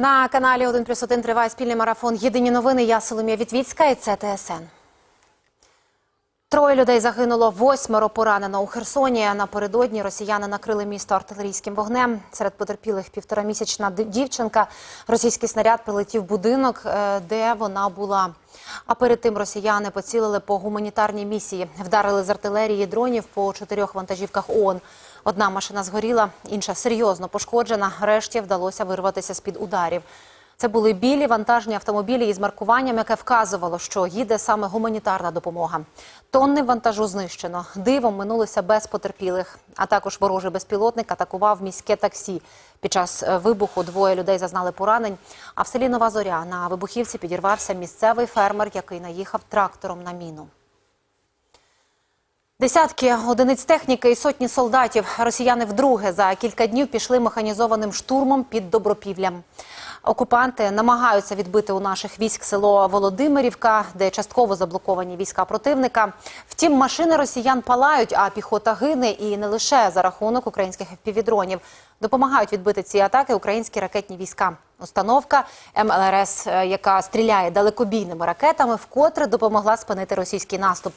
На каналі 1 плюс 1 триває спільний марафон Єдині новини. Я Соломія Вітвіцька і це ТСН. Троє людей загинуло, восьмеро поранено у Херсоні. Напередодні росіяни накрили місто артилерійським вогнем. Серед потерпілих півторамісячна дівчинка. Російський снаряд прилетів в будинок, е, де вона була. А перед тим росіяни поцілили по гуманітарній місії. Вдарили з артилерії дронів по чотирьох вантажівках ООН. Одна машина згоріла, інша серйозно пошкоджена. Решті вдалося вирватися з-під ударів. Це були білі вантажні автомобілі із маркуванням, яке вказувало, що їде саме гуманітарна допомога. Тонни вантажу знищено. Дивом минулося без потерпілих. А також ворожий безпілотник атакував міське таксі. Під час е, вибуху двоє людей зазнали поранень. А в селі Нова Зоря на вибухівці підірвався місцевий фермер, який наїхав трактором на міну. Десятки одиниць техніки і сотні солдатів росіяни вдруге за кілька днів пішли механізованим штурмом під Добропіллям. Окупанти намагаються відбити у наших військ село Володимирівка, де частково заблоковані війська противника. Втім, машини росіян палають, а піхота гине і не лише за рахунок українських FPV-дронів. Допомагають відбити ці атаки українські ракетні війська. Установка МЛРС, е, яка стріляє далекобійними ракетами, вкотре допомогла спинити російський наступ.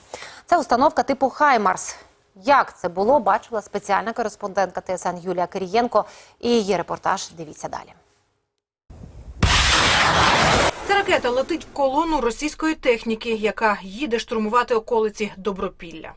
Це установка типу Хаймарс. Як це було, бачила спеціальна кореспондентка ТСН Юлія Кирієнко. І її репортаж дивіться далі. Ракета летить в колону російської техніки, яка їде штурмувати околиці Добропілля.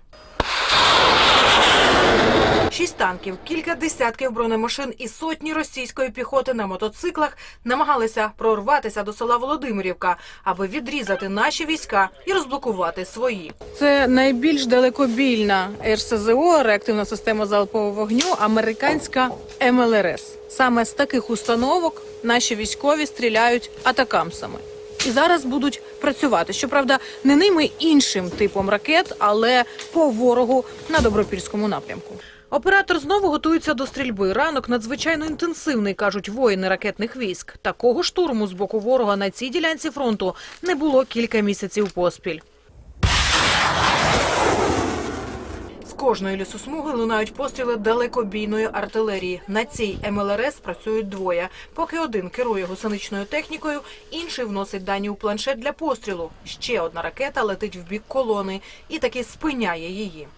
Шість танків, кілька десятків бронемашин і сотні російської піхоти на мотоциклах намагалися прорватися до села Володимирівка, аби відрізати наші війська і розблокувати свої. Це найбільш далекобільна РСЗО, реактивна система залпового вогню, американська МЛРС. Саме з таких установок наші військові стріляють атакамсами. І зараз будуть працювати. Щоправда, не ними іншим типом ракет, але по ворогу на добропільському напрямку. Оператор знову готується до стрільби. Ранок надзвичайно інтенсивний, кажуть воїни ракетних військ. Такого штурму з боку ворога на цій ділянці фронту не було кілька місяців поспіль. Кожної лісосмуги лунають постріли далекобійної артилерії. На цій МЛРС працюють двоє. Поки один керує гусеничною технікою, інший вносить дані у планшет для пострілу. Ще одна ракета летить в бік колони і таки спиняє її.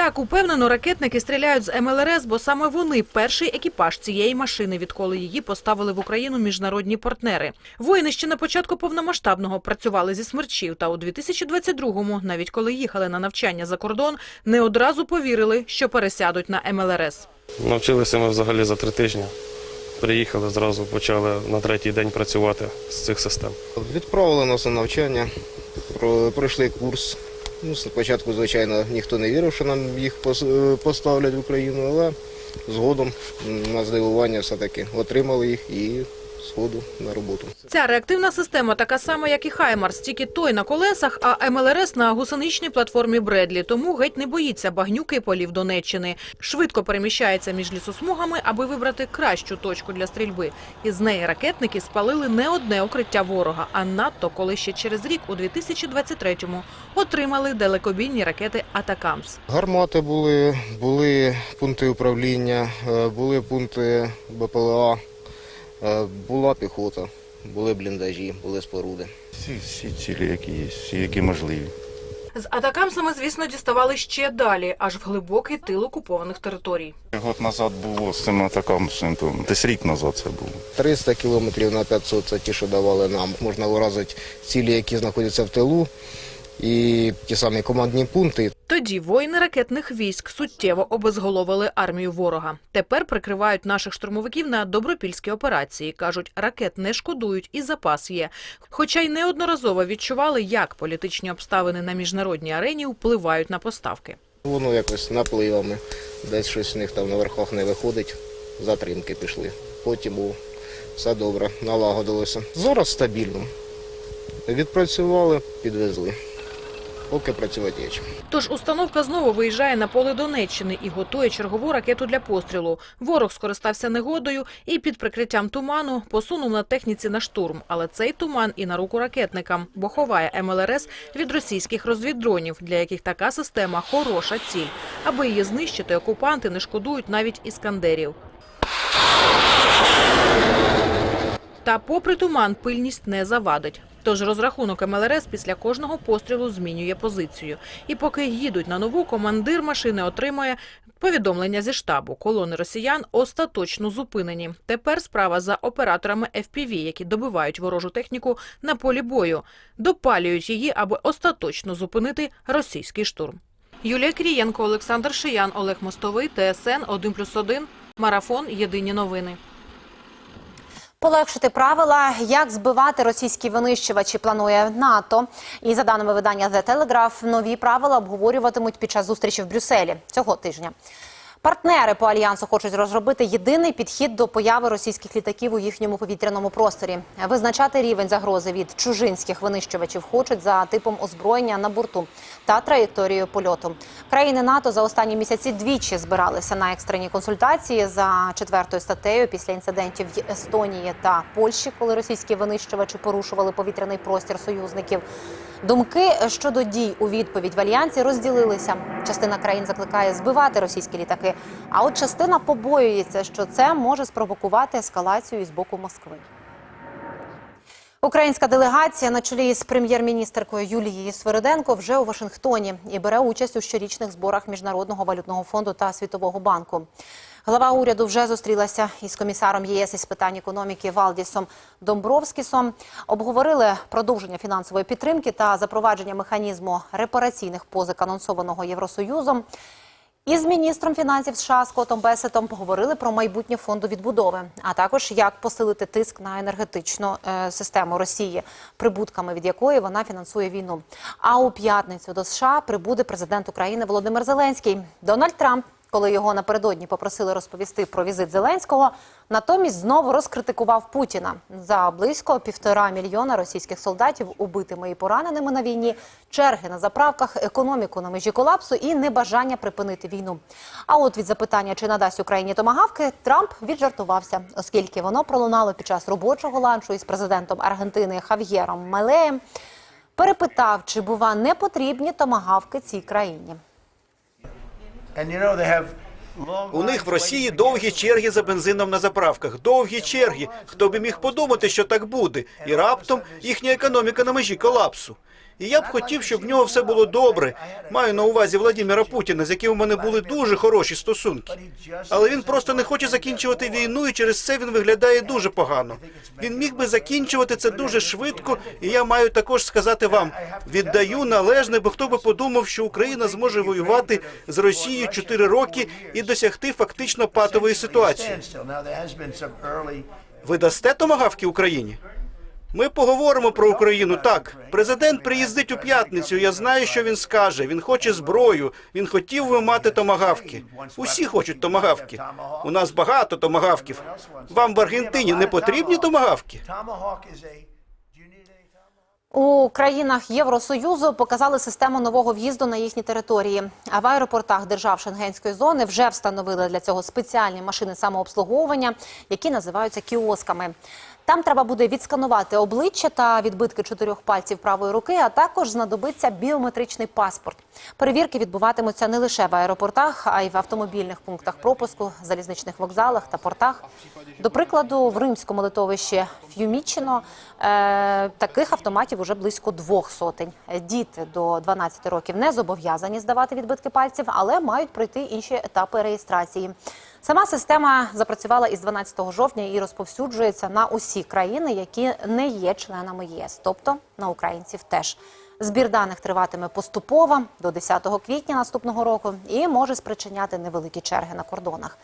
Так, упевнено, ракетники стріляють з МЛРС, бо саме вони перший екіпаж цієї машини, відколи її поставили в Україну міжнародні партнери. Воїни ще на початку повномасштабного працювали зі смерчів, та у 2022-му, навіть коли їхали на навчання за кордон, не одразу повірили, що пересядуть на МЛРС. Навчилися ми взагалі за три тижні. Приїхали зразу, почали на третій день працювати з цих систем. Відправили нас на навчання, про- пройшли курс. Ну, спочатку, звичайно, ніхто не вірив, що нам їх е, поставлять в Україну, але згодом на здивування все-таки отримали їх і сходу на роботу. Ця реактивна система така сама, як і Хаймарс, тільки той на колесах, а МЛРС на гусеничній платформі Бредлі. Тому геть не боїться багнюки і полів Донеччини. Швидко переміщається між лісосмугами, аби вибрати кращу точку для стрільби. Із неї ракетники спалили не одне укриття ворога, а надто, коли ще через рік, у 2023-му, отримали далекобійні ракети «Атакамс». Гармати були, були пункти управління, е, були пункти БПЛА, була піхота, були бліндажі, були споруди. Всі, всі цілі, які є, всі, які можливі. З «Атакамсами», звісно, діставали ще далі, аж в глибокий тил окупованих територій. Год назад було з цим атакам, десь рік назад це було. 300 кілометрів на 500 – це ті, що давали нам. Можна виразити цілі, які знаходяться в тилу, і ті самі командні пункти. Тоді воїни ракетних військ суттєво обезголовили армію ворога. Тепер прикривають наших штурмовиків на добропільські операції. Кажуть, ракет не шкодують і запас є. Хоча й неодноразово відчували, як політичні обставини на міжнародній арені впливають на поставки. Воно якось напливами, десь щось в них там на верхах не виходить, затримки пішли. Потім був все добре, налагодилося. Зараз стабільно. Відпрацювали, підвезли. Поки працювати є. Тож установка знову виїжджає на поле Донеччини і готує чергову ракету для пострілу. Ворог скористався негодою і під прикриттям туману посунув на техніці на штурм. Але цей туман і на руку ракетникам, бо ховає МЛРС від російських розвіддронів, для яких така система хороша ціль. Аби її знищити, окупанти не шкодують навіть іскандерів. Та попри туман пильність не завадить. Тож розрахунок МЛРС після кожного пострілу змінює позицію. І поки їдуть на нову, командир машини отримує повідомлення зі штабу. Колони росіян остаточно зупинені. Тепер справа за операторами FPV, які добивають ворожу техніку на полі бою. Допалюють її, аби остаточно зупинити російський штурм. Юлія Крієнко, Олександр Шиян, Олег Мостовий, ТСН 1+,1, Марафон. Єдині новини. Полегшити правила, як збивати російські винищувачі, планує НАТО. І за даними видання The Telegraph, нові правила обговорюватимуть під час зустрічі в Брюсселі цього тижня. Партнери по альянсу хочуть розробити єдиний підхід до появи російських літаків у їхньому повітряному просторі. Визначати рівень загрози від чужинських винищувачів хочуть за типом озброєння на борту та траєкторією польоту. Країни НАТО за останні місяці двічі збиралися на екстрені консультації за четвертою статтею після інцидентів в Естонії та Польщі, коли російські винищувачі порушували повітряний простір союзників. Думки щодо дій у відповідь в альянсі розділилися. Частина країн закликає збивати російські літаки, а от частина побоюється, що це може спровокувати ескалацію із боку Москви. Українська делегація на чолі з прем'єр-міністеркою Юлією Свириденко вже у Вашингтоні і бере участь у щорічних зборах Міжнародного валютного фонду та Світового банку. Глава уряду вже зустрілася із комісаром єС із питань економіки Валдісом Домбровскісом. Обговорили продовження фінансової підтримки та запровадження механізму репараційних позик анонсованого Євросоюзом. Із міністром фінансів США Скоттом Бесетом поговорили про майбутнє фонду відбудови, а також як посилити тиск на енергетичну е, систему Росії, прибутками від якої вона фінансує війну. А у п'ятницю до США прибуде президент України Володимир Зеленський. Дональд Трамп, коли його напередодні попросили розповісти про візит Зеленського, натомість знову розкритикував Путіна за близько півтора мільйона російських солдатів, убитими і пораненими на війні, черги на заправках, економіку на межі колапсу і небажання припинити війну. А от від запитання, чи надасть Україні томагавки, Трамп віджартувався, оскільки воно пролунало під час робочого ланчу із президентом Аргентини Хав'єром Малеєм. Перепитав, чи бува не потрібні томагавки цій країні. У них в Росії довгі черги за бензином на заправках. Довгі черги. Хто би міг подумати, що так буде? І раптом їхня економіка на межі колапсу. І я б хотів, щоб в нього все було добре. Маю на увазі Владимира Путіна, з яким у мене були дуже хороші стосунки. Але він просто не хоче закінчувати війну, і через це він виглядає дуже погано. Він міг би закінчувати це дуже швидко, і я маю також сказати вам: віддаю належне, бо хто би подумав, що Україна зможе воювати з Росією 4 роки і досягти фактично патової ситуації. Ви дасте томагавки Україні? Ми поговоримо про Україну. Так, президент приїздить у п'ятницю. Я знаю, що він скаже. Він хоче зброю. Він хотів би мати томагавки. Усі хочуть томагавки. У нас багато томагавків. Вам в Аргентині не потрібні томагавки? У країнах Євросоюзу показали систему нового в'їзду на їхні території. А в аеропортах держав Шенгенської зони вже встановили для цього спеціальні машини самообслуговування, які називаються кіосками. Там треба буде відсканувати обличчя та відбитки чотирьох пальців правої руки, а також знадобиться біометричний паспорт. Перевірки відбуватимуться не лише в аеропортах, а й в автомобільних пунктах пропуску, залізничних вокзалах та портах. До прикладу, в римському литовищі Ф'юмічино е, таких автоматів уже близько двох сотень. Діти до 12 років не зобов'язані здавати відбитки пальців, але мають пройти інші етапи реєстрації. Сама система запрацювала із 12 жовтня і розповсюджується на усі країни, які не є членами ЄС, тобто на українців теж. Збір даних триватиме поступово до 10 квітня наступного року і може спричиняти невеликі черги на кордонах.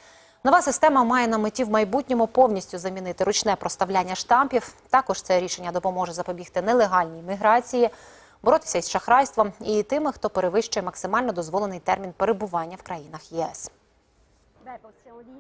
Нова система має на меті в майбутньому повністю замінити ручне проставляння штампів. Також це рішення допоможе запобігти нелегальній міграції, боротися із шахрайством і тими, хто перевищує максимально дозволений термін перебування в країнах ЄС.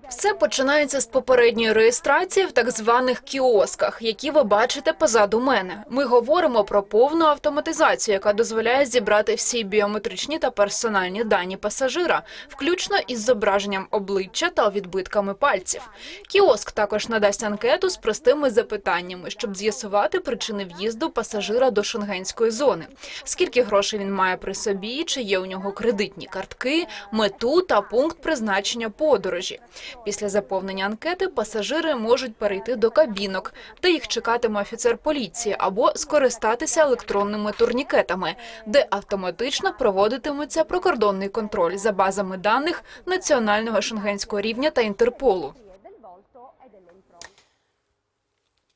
Все починається з попередньої реєстрації в так званих кіосках, які ви бачите позаду мене. Ми говоримо про повну автоматизацію, яка дозволяє зібрати всі біометричні та персональні дані пасажира, включно із зображенням обличчя та відбитками пальців. Кіоск також надасть анкету з простими запитаннями, щоб з'ясувати причини в'їзду пасажира до шенгенської зони. Скільки грошей він має при собі, чи є у нього кредитні картки, мету та пункт призначення подорожі. Після заповнення анкети пасажири можуть перейти до кабінок, де їх чекатиме офіцер поліції, або скористатися електронними турнікетами, де автоматично проводитиметься прикордонний контроль за базами даних національного шенгенського рівня та Інтерполу.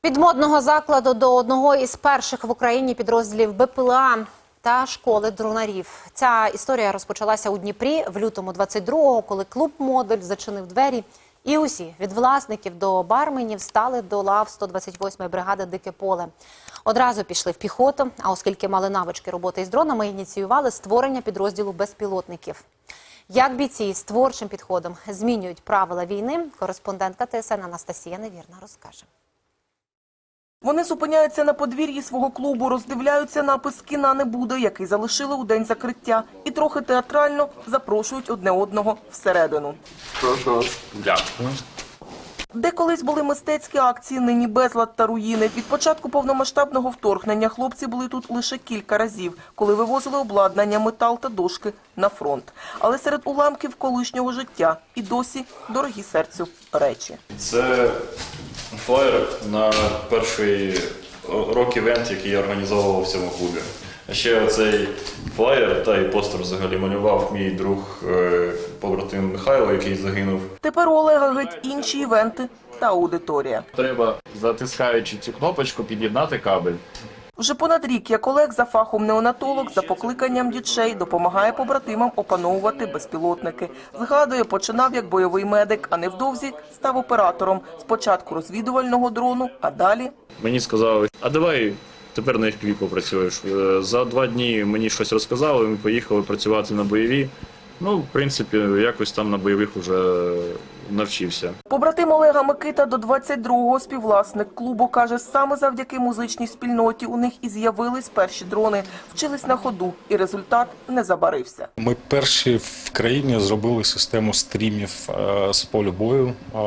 Від модного закладу до одного із перших в Україні підрозділів БПЛА та школи дронарів. Ця історія розпочалася у Дніпрі в лютому 22-го, коли клуб Модуль зачинив двері. І усі від власників до барменів стали до лав 128-ї бригади Дике поле. Одразу пішли в піхоту. А оскільки мали навички роботи із дронами, ініціювали створення підрозділу безпілотників. Як бійці з творчим підходом змінюють правила війни, кореспондентка ТСН Анастасія Невірна розкаже. Вони зупиняються на подвір'ї свого клубу, роздивляються напис «Кіна не буде», який залишили у день закриття, і трохи театрально запрошують одне одного всередину. Де колись були мистецькі акції, нині безлад та руїни. Від початку повномасштабного вторгнення хлопці були тут лише кілька разів, коли вивозили обладнання, метал та дошки на фронт. Але серед уламків колишнього життя і досі дорогі серцю речі. Це флаєр на перший рок-івент, який я організовував в цьому клубі. А Ще цей флаєр та і постер взагалі малював мій друг е, побратим Михайло, який загинув. Тепер у Олега геть інші івенти та аудиторія. Треба, затискаючи цю кнопочку, під'єднати кабель. Вже понад рік як Олег за фахом неонатолог, за покликанням дітей допомагає побратимам опановувати безпілотники. Згадує, починав як бойовий медик, а невдовзі став оператором. Спочатку розвідувального дрону, а далі Мені сказали, а давай тепер на FPV попрацюєш. Е, За два дні мені щось розказали, ми поїхали працювати на бойові. Ну, в принципі, якось там на бойових вже навчився. Побратим Олега Микита до 22-го співвласник клубу каже, саме завдяки музичній спільноті у них і з'явились перші дрони, вчились на ходу, і результат не забарився. Ми перші в країні зробили систему стрімів е, з полю бою е,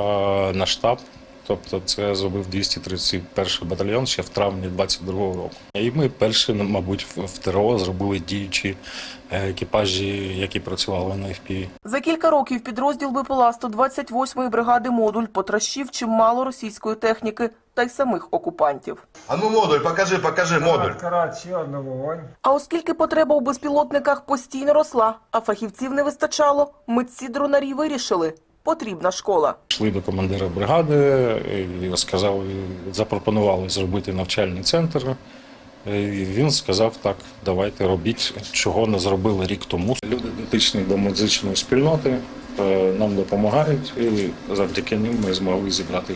на штаб. Тобто це зробив 231 батальйон ще в травні 22-го року. І ми перші, ну, мабуть, в ТРО зробили діючі е, екіпажі, які працювали на FPV. За кілька років підрозділ БПЛА 128-ї бригади «Модуль» потрощив чимало російської техніки та й самих окупантів. А ну модуль, покажи, покажи модуль. А оскільки потреба у безпілотниках постійно росла, а фахівців не вистачало, митці дронарі вирішили – потрібна школа. Йшли до командира бригади і сказали, запропонували зробити навчальний центр. І він сказав, так, давайте робіть, чого не зробили рік тому. Люди дотичні до музичної спільноти е, нам допомагають, і завдяки ним ми змогли зібрати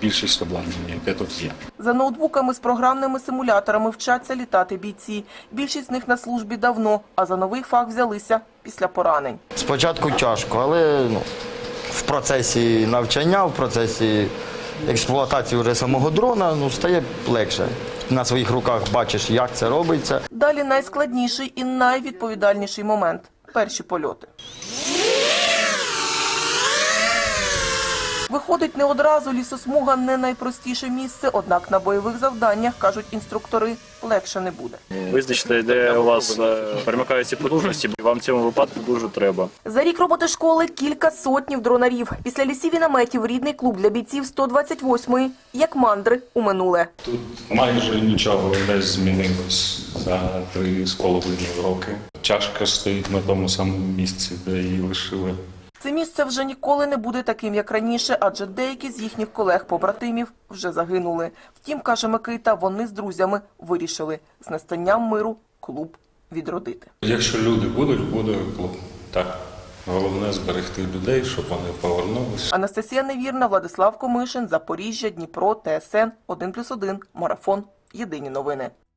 більшість обладнання, яке тут є. За ноутбуками з програмними симуляторами вчаться літати бійці. Більшість з них на службі давно, а за новий фах взялися після поранень. Спочатку тяжко, але ну, в процесі навчання, в процесі експлуатації вже самого дрона ну, стає легше. На своїх руках бачиш, як це робиться. Далі найскладніший і найвідповідальніший момент – перші польоти. Виходить, не одразу лісосмуга не найпростіше місце, однак на бойових завданнях, кажуть інструктори, легше не буде. Визначте, де у вас е, перемикаються потужності, вам в цьому випадку дуже треба. За рік роботи школи кілька сотнів дронарів. Після лісів і наметів рідний клуб для бійців 128-ї, як мандри у минуле. Тут майже нічого не змінилось за три з половиною роки. Чашка стоїть на тому самому місці, де її лишили. Це місце вже ніколи не буде таким, як раніше, адже деякі з їхніх колег-побратимів вже загинули. Втім, каже Микита, вони з друзями вирішили з настанням миру клуб відродити. Якщо люди будуть, буде клуб. Так. Головне зберегти людей, щоб вони повернулися. Анастасія Невірна, Владислав Комишин, Запоріжжя, Дніпро, ТСН 1+,1, Марафон. Єдині новини.